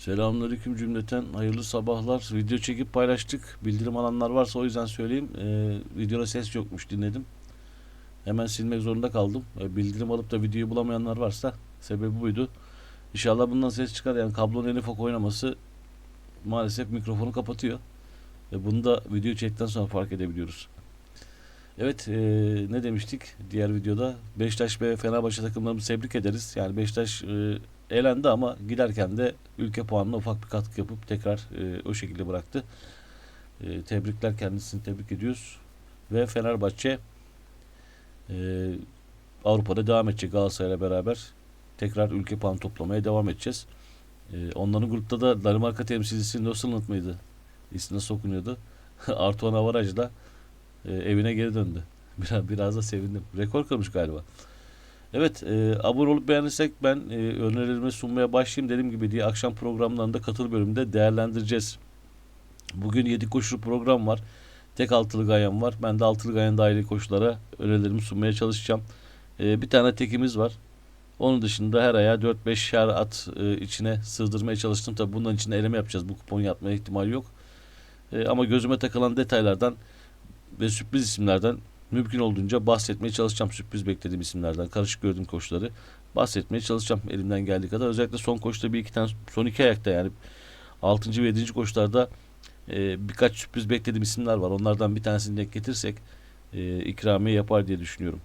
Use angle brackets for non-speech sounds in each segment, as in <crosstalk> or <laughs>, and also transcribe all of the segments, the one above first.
Selamünaleyküm cümleten. Hayırlı sabahlar. Video çekip paylaştık. Bildirim alanlar varsa o yüzden söyleyeyim. Ee, videoda ses yokmuş dinledim. Hemen silmek zorunda kaldım. Ee, bildirim alıp da videoyu bulamayanlar varsa sebebi buydu. İnşallah bundan ses çıkar. Yani kablonun en ufak oynaması maalesef mikrofonu kapatıyor. Ve bunu da video çektikten sonra fark edebiliyoruz. Evet ee, ne demiştik diğer videoda? Beşiktaş ve Fenerbahçe takımlarımızı tebrik ederiz. Yani Beşiktaş ee, elendi ama giderken de ülke puanına ufak bir katkı yapıp tekrar e, o şekilde bıraktı. E, tebrikler kendisini tebrik ediyoruz. Ve Fenerbahçe e, Avrupa'da devam edecek Galatasaray'la beraber. Tekrar ülke puan toplamaya devam edeceğiz. E, onların grupta da Danimarka temsilcisi Nosland mıydı? İsmi nasıl okunuyordu? <laughs> Artuan Avaraj'la e, evine geri döndü. <laughs> Biraz, biraz da sevindim. Rekor kırmış galiba. Evet, e, abone olup beğenirsek ben e, önerilerimi sunmaya başlayayım dediğim gibi diye akşam programlarında katıl bölümünde değerlendireceğiz. Bugün 7 koşulu program var. Tek altılı gayen var. Ben de altılı gayen dahili koşulara önerilerimi sunmaya çalışacağım. E, bir tane tekimiz var. Onun dışında her aya 4-5 her at e, içine sığdırmaya çalıştım. Tabi bunların içinde eleme yapacağız. Bu kupon yapmaya ihtimali yok. E, ama gözüme takılan detaylardan ve sürpriz isimlerden mümkün olduğunca bahsetmeye çalışacağım sürpriz beklediğim isimlerden, karışık gördüğüm koşuları bahsetmeye çalışacağım elimden geldiği kadar. Özellikle son koşuda bir iki tane, son iki ayakta yani 6. ve 7. koşularda e, birkaç sürpriz beklediğim isimler var. Onlardan bir tanesini denk getirsek e, ikramiye yapar diye düşünüyorum.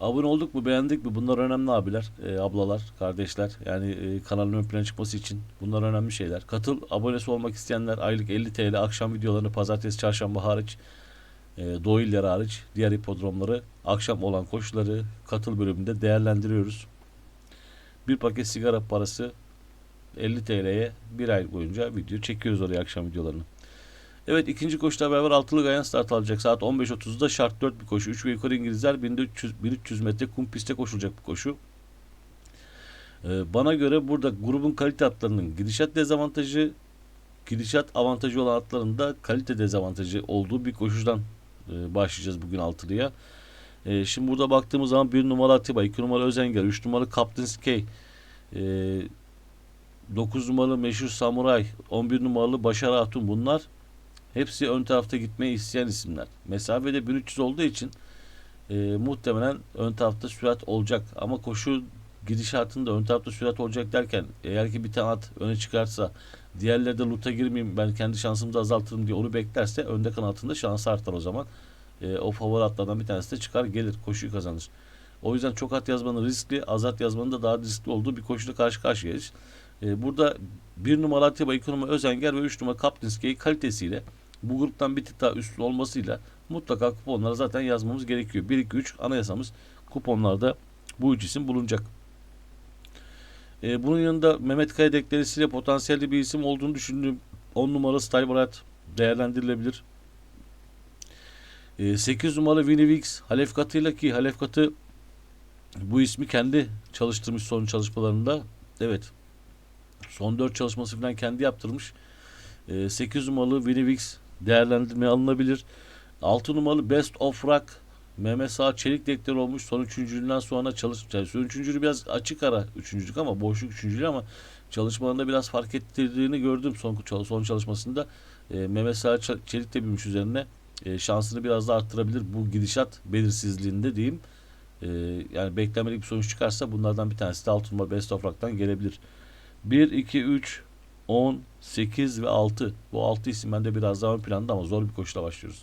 Abone olduk mu, beğendik mi? Bunlar önemli abiler, e, ablalar, kardeşler. Yani e, kanalın ön plana çıkması için bunlar önemli şeyler. Katıl, abonesi olmak isteyenler aylık 50 TL, akşam videolarını pazartesi, çarşamba hariç Doğu illeri hariç diğer hipodromları akşam olan koşuları katıl bölümünde değerlendiriyoruz. Bir paket sigara parası 50 TL'ye bir ay boyunca video çekiyoruz oraya akşam videolarını. Evet ikinci koşuda beraber altılı gayan start alacak. Saat 15.30'da şart 4 bir koşu. 3 ve yukarı İngilizler 1300, 1300 metre kum pistte koşulacak bir koşu. Ee, bana göre burada grubun kalite atlarının gidişat dezavantajı, gidişat avantajı olan atların da kalite dezavantajı olduğu bir koşudan e, başlayacağız bugün altılıya. E, şimdi burada baktığımız zaman bir numara Atiba, iki numara Özenger, üç numara Captain Skey, e, 9 numaralı Meşhur Samuray, 11 numaralı Başar Hatun bunlar hepsi ön tarafta gitmeyi isteyen isimler. Mesafede 1300 olduğu için e, muhtemelen ön tarafta sürat olacak ama koşu gidişatında ön tarafta sürat olacak derken eğer ki bir tane at öne çıkarsa diğerleri de luta girmeyeyim ben kendi şansımı da azaltırım diye onu beklerse önde kanatında şansı artar o zaman. E, o favori atlardan bir tanesi de çıkar gelir koşuyu kazanır. O yüzden çok at yazmanın riskli, az at yazmanın da daha riskli olduğu bir koşuyla karşı karşıyayız. E, burada bir numara Atiba, iki numara Özenger ve üç numara Kaptinski'yi kalitesiyle bu gruptan bir tık daha üstün olmasıyla mutlaka kuponlara zaten yazmamız gerekiyor. 1-2-3 anayasamız kuponlarda bu üç isim bulunacak. E, bunun yanında Mehmet Kaya deklaresiyle potansiyelli bir isim olduğunu düşündüğüm 10 numara Style Barat değerlendirilebilir. E, 8 numara Winnie Weeks Halef Katı'yla ki Halef Katı bu ismi kendi çalıştırmış son çalışmalarında. Evet. Son 4 çalışması falan kendi yaptırmış. E, 8 numaralı Winnie Weeks değerlendirmeye alınabilir. 6 numaralı Best of Rock Mehmet Sağ Çelik deklar olmuş. Son üçüncülüğünden sonra çalış yani son üçüncülüğü biraz açık ara üçüncülük ama boşluk üçüncülüğü ama çalışmalarında biraz fark ettirdiğini gördüm son son çalışmasında. E, Mehmet Sağ Çelik de binmiş üzerine. E, şansını biraz da arttırabilir bu gidişat belirsizliğinde diyeyim. E, yani beklemedik bir sonuç çıkarsa bunlardan bir tanesi de 6 numara Best of Rock'tan gelebilir. 1, 2, 3, 10, 8 ve 6. Bu 6 isim bende biraz daha ön planda ama zor bir koşuyla başlıyoruz.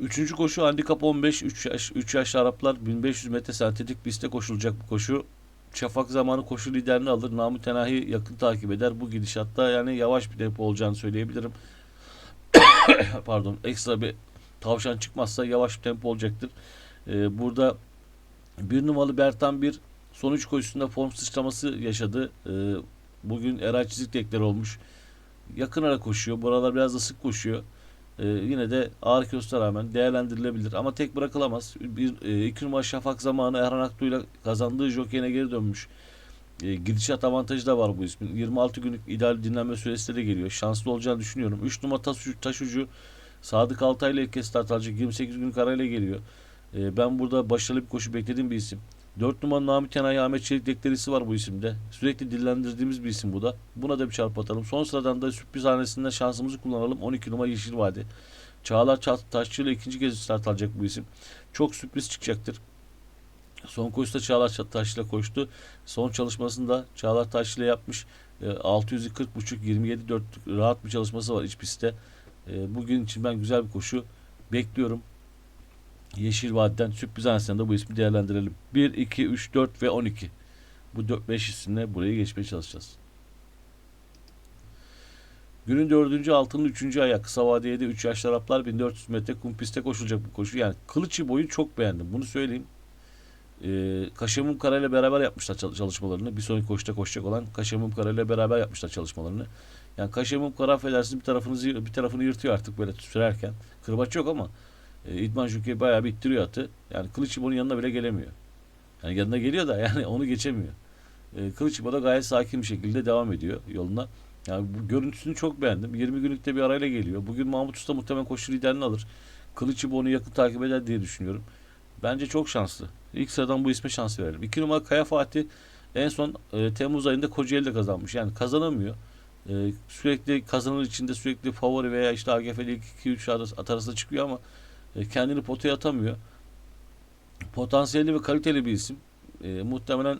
Üçüncü koşu handikap 15. 3 yaş, 3 yaşlı Araplar 1500 metre sentetik pistte koşulacak bu koşu. Şafak zamanı koşu liderini alır. Namı Tenahi yakın takip eder. Bu gidişatta yani yavaş bir tempo olacağını söyleyebilirim. <coughs> Pardon. Ekstra bir tavşan çıkmazsa yavaş bir tempo olacaktır. Ee, burada bir numaralı Bertan bir son 3 koşusunda form sıçraması yaşadı. Ee, bugün Eray Çizik tekleri olmuş. Yakın ara koşuyor. Buralar biraz da sık koşuyor. Ee, yine de ağır kilosuna rağmen değerlendirilebilir. Ama tek bırakılamaz. Bir, e, iki numara Şafak zamanı Erhan Aktu'yla kazandığı jokeyine geri dönmüş. E, gidişat avantajı da var bu ismin. 26 günlük ideal dinlenme süresi de geliyor. Şanslı olacağını düşünüyorum. 3 numara taş, taş Sadık Altay ile ilk kez start alacak. 28 günlük arayla geliyor. E, ben burada başarılı bir koşu beklediğim bir isim. 4 numara Nami Kenay Ahmet Çelik deklerisi var bu isimde. Sürekli dillendirdiğimiz bir isim bu da. Buna da bir çarp atalım. Son sıradan da sürpriz hanesinden şansımızı kullanalım. 12 numara Yeşil Vadi. Çağlar Ça- Taşçı ile ikinci kez start alacak bu isim. Çok sürpriz çıkacaktır. Son koşuda Çağlar Ça- Taşçı ile koştu. Son çalışmasında Çağlar Taşçı ile yapmış. E, 640.5 27 4 rahat bir çalışması var iç pistte. E, Bugün için ben güzel bir koşu bekliyorum. Yeşil Vadiden sürpriz hanesinden de bu ismi değerlendirelim. 1, 2, 3, 4 ve 12. Bu 4-5 isimle burayı geçmeye çalışacağız. Günün dördüncü altının üçüncü ayağı kısa vadeye de 3 yaşlı Araplar 1400 metre kum pistte koşulacak bu koşu. Yani Kılıçı boyu çok beğendim. Bunu söyleyeyim. Ee, Kaşemum Kara ile beraber yapmışlar çal- çalışmalarını. Bir sonraki koşuda koşacak olan Kaşemum Kara ile beraber yapmışlar çalışmalarını. Yani Kaşemum Kara affedersiniz bir tarafınızı bir tarafını yırtıyor artık böyle sürerken. Kırbaç yok ama e, İdman Jüke bayağı bir ittiriyor atı. Yani Kılıçıbo'nun yanına bile gelemiyor. Yani yanına geliyor da <laughs> yani onu geçemiyor. E, Kılıçıbo da gayet sakin bir şekilde devam ediyor yoluna. Yani bu görüntüsünü çok beğendim. 20 günlükte bir arayla geliyor. Bugün Mahmut Usta muhtemelen koşu liderini alır. Kılıçıbo onu yakın takip eder diye düşünüyorum. Bence çok şanslı. İlk sıradan bu isme şans verelim. 2 numara Kaya Fatih en son e, Temmuz ayında Kocaeli'de kazanmış. Yani kazanamıyor. E, sürekli kazanır içinde sürekli favori veya işte AGF'de ilk 2-3 arası, at arasında çıkıyor ama e, kendini potaya atamıyor. Potansiyelli ve kaliteli bir isim. E, muhtemelen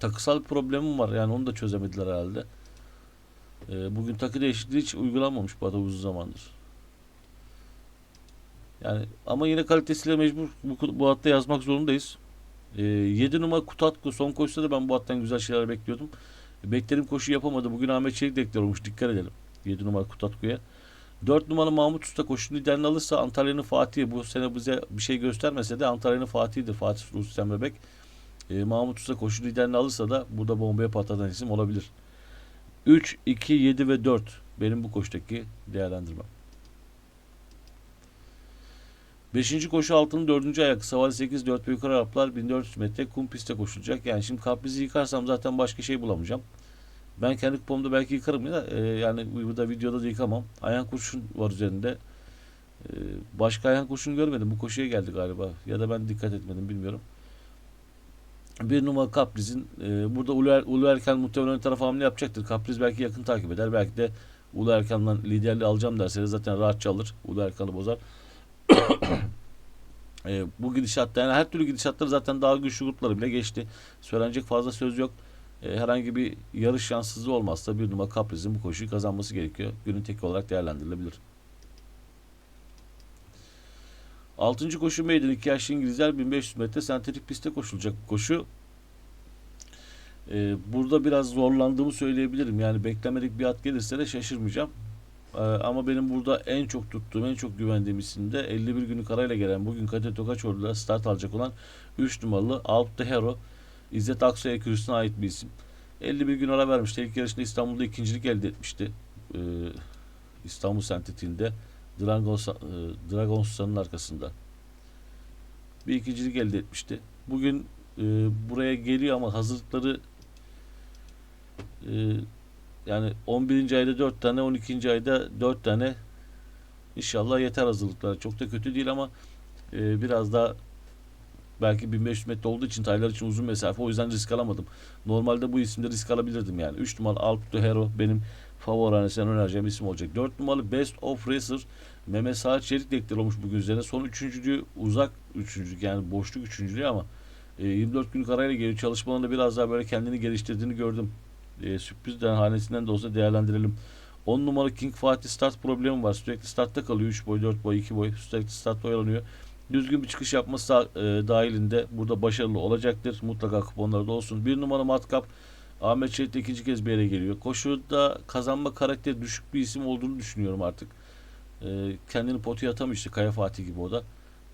takısal problemim var. Yani onu da çözemediler herhalde. E, bugün takı değişikliği hiç uygulanmamış bu arada uzun zamandır. Yani ama yine kalitesiyle mecbur bu, bu hatta yazmak zorundayız. E, 7 numara Kutatku son koşuda da ben bu hattan güzel şeyler bekliyordum. Beklerim koşu yapamadı. Bugün Ahmet Çelik deklar olmuş. Dikkat edelim. 7 numara Kutatku'ya. 4 numaralı Mahmut Usta koşu liderini alırsa Antalya'nın Fatih'i bu sene bize bir şey göstermese de Antalya'nın Fatih'idir. Fatih Rustem Bebek. E, Mahmut Usta koşu liderini alırsa da burada bombaya patlatan isim olabilir. 3, 2, 7 ve 4 benim bu koştaki değerlendirmem. Beşinci koşu altının dördüncü ayak kısa vade 8 4 ve yukarı Araplar 1400 metre kum pistte koşulacak. Yani şimdi kaprizi yıkarsam zaten başka şey bulamayacağım. Ben kendi kupamda belki yıkarım ya e, yani burada videoda da yıkamam. Ayhan kurşun var üzerinde. E, başka ayhan kurşun görmedim. Bu koşuya geldi galiba. Ya da ben dikkat etmedim bilmiyorum. Bir numara Kapriz'in e, burada Ulu, er, Ulu Erken muhtemelen tarafa hamle yapacaktır. Kapriz belki yakın takip eder. Belki de Ulu Erkan'dan liderliği alacağım derse de zaten rahatça alır. Ulu Erkan'ı bozar. <coughs> e, bu gidişatta yani her türlü gidişatları zaten daha güçlü grupları bile geçti. Söylenecek fazla söz yok. E, herhangi bir yarış şanssızlığı olmazsa bir numara Kapriz'in bu koşuyu kazanması gerekiyor. Günün tek olarak değerlendirilebilir. Altıncı koşu meydan 2 yaşlı İngilizler 1500 metre sentetik pistte koşulacak bu koşu. Ee, burada biraz zorlandığımı söyleyebilirim. Yani beklemedik bir at gelirse de şaşırmayacağım. Ee, ama benim burada en çok tuttuğum, en çok güvendiğim isim de 51 günlük arayla gelen bugün Kadir Tokaçoğlu'da start alacak olan 3 numaralı Alp de Hero. İzzet Aksoy ekürüsüne ait bir isim. 51 gün ara vermişti. İlk yarışında İstanbul'da ikincilik elde etmişti. Ee, İstanbul sentetiğinde. Dragons, e, Dragons'un arkasında. Bir ikincilik elde etmişti. Bugün e, buraya geliyor ama hazırlıkları e, yani 11. ayda 4 tane 12. ayda 4 tane İnşallah yeter hazırlıklar. Çok da kötü değil ama e, biraz daha belki 1500 metre olduğu için taylar için uzun mesafe o yüzden risk alamadım. Normalde bu isimde risk alabilirdim yani. 3 numaralı Alp de Hero benim favori hanesinden önereceğim isim olacak. 4 numaralı Best of Racer Mehmet Sağ Çelik deklar olmuş bugün üzerine. Son üçüncülüğü uzak üçüncülük yani boşluk üçüncülüğü ama e, 24 günlük arayla geliyor. Çalışmalarında biraz daha böyle kendini geliştirdiğini gördüm. E, sürprizden hanesinden de olsa değerlendirelim. 10 numaralı King Fatih start problemi var. Sürekli startta kalıyor. 3 boy, 4 boy, 2 boy. Sürekli startta oyalanıyor. Düzgün bir çıkış yapması da, e, dahilinde burada başarılı olacaktır. Mutlaka kuponlarda olsun. 1 numara Matkap Ahmet Çelik ikinci kez bir yere geliyor. Koşuda kazanma karakteri düşük bir isim olduğunu düşünüyorum artık. E, kendini potaya atamıştı Kaya Fatih gibi o da.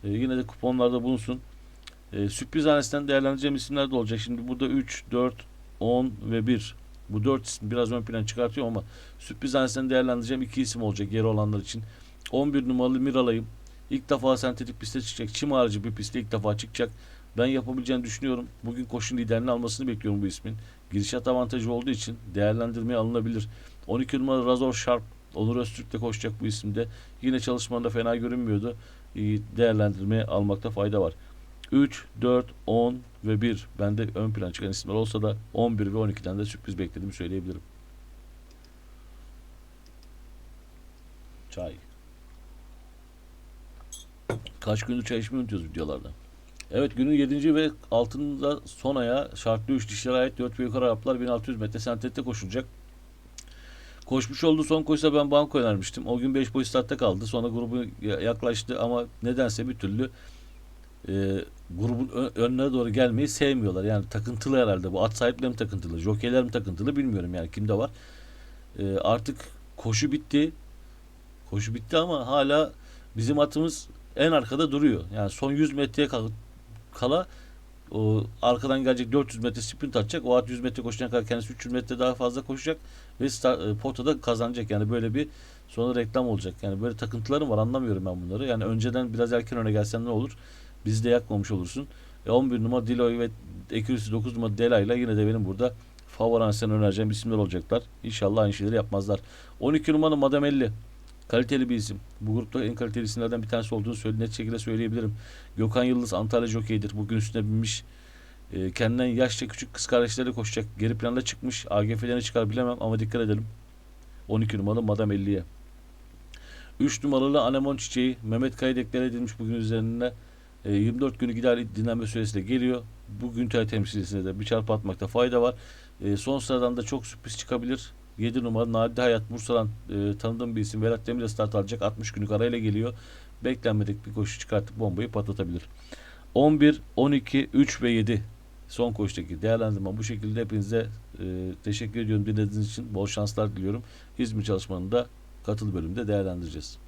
E, yine de kuponlarda bulunsun. E, sürpriz hanesinden değerlendireceğim isimler de olacak. Şimdi burada 3, 4, 10 ve 1. Bu 4 isim biraz ön plan çıkartıyorum ama sürpriz hanesinden değerlendireceğim iki isim olacak geri olanlar için. 11 numaralı Miralay'ım. İlk defa sentetik piste çıkacak. Çim harici bir pistte ilk defa çıkacak. Ben yapabileceğini düşünüyorum. Bugün koşun liderini almasını bekliyorum bu ismin. Girişat avantajı olduğu için değerlendirmeye alınabilir. 12 numaralı Razor Sharp Onur Öztürk de koşacak bu isimde. Yine çalışmalarında fena görünmüyordu. Değerlendirmeye almakta fayda var. 3, 4, 10 ve 1. Bende ön plan çıkan isimler olsa da 11 ve 12'den de sürpriz beklediğimi söyleyebilirim. Çay. Kaç gündür çay unutuyoruz videolarda. Evet günün 7. ve altında son ayağı şartlı 3 dişlere ait 4 ve yukarı Araplar 1600 metre sentette koşulacak. Koşmuş olduğu son koşuda ben banko önermiştim. O gün 5 boy startta kaldı. Sonra grubu ya- yaklaştı ama nedense bir türlü e, grubun önüne doğru gelmeyi sevmiyorlar. Yani takıntılı herhalde bu. At sahipleri mi takıntılı, jokeyler mi takıntılı bilmiyorum yani kimde var. E, artık koşu bitti. Koşu bitti ama hala bizim atımız en arkada duruyor. Yani son 100 metreye kal- kala o arkadan gelecek 400 metre sprint atacak. O at 100 metre koşacak kadar kendisi 300 metre daha fazla koşacak ve start, e, potada kazanacak. Yani böyle bir sonra reklam olacak. Yani böyle takıntılarım var anlamıyorum ben bunları. Yani önceden biraz erken öne gelsen ne olur? Bizi de yakmamış olursun. E 11 numara Diloy ve Ekürüsü 9 numara Delay'la yine de benim burada favori önereceğim isimler olacaklar. İnşallah aynı şeyleri yapmazlar. 12 numara Madamelli. Kaliteli bir isim. Bu grupta en kaliteli isimlerden bir tanesi olduğunu söyle, net şekilde söyleyebilirim. Gökhan Yıldız Antalya Jokey'dir. Bugün üstüne binmiş. E, kendinden yaşça küçük kız kardeşleri koşacak. Geri planda çıkmış. AGF'lerine çıkar bilemem ama dikkat edelim. 12 numaralı Madam 50'ye. 3 numaralı Anemon Çiçeği Mehmet Kaya deklare edilmiş bugün üzerinde. E, 24 günü gider dinlenme süresiyle geliyor. Bugün ter temsilcisine de bir çarpı atmakta fayda var. E, son sıradan da çok sürpriz çıkabilir. 7 numara Nadide Hayat Bursa'dan e, tanıdığım bir isim. Vedat Demir'e start alacak. 60 günlük arayla geliyor. Beklenmedik bir koşu çıkartıp bombayı patlatabilir. 11, 12, 3 ve 7 son koştaki değerlendirme bu şekilde hepinize e, teşekkür ediyorum dinlediğiniz için bol şanslar diliyorum. İzmir çalışmanında katıl bölümde değerlendireceğiz.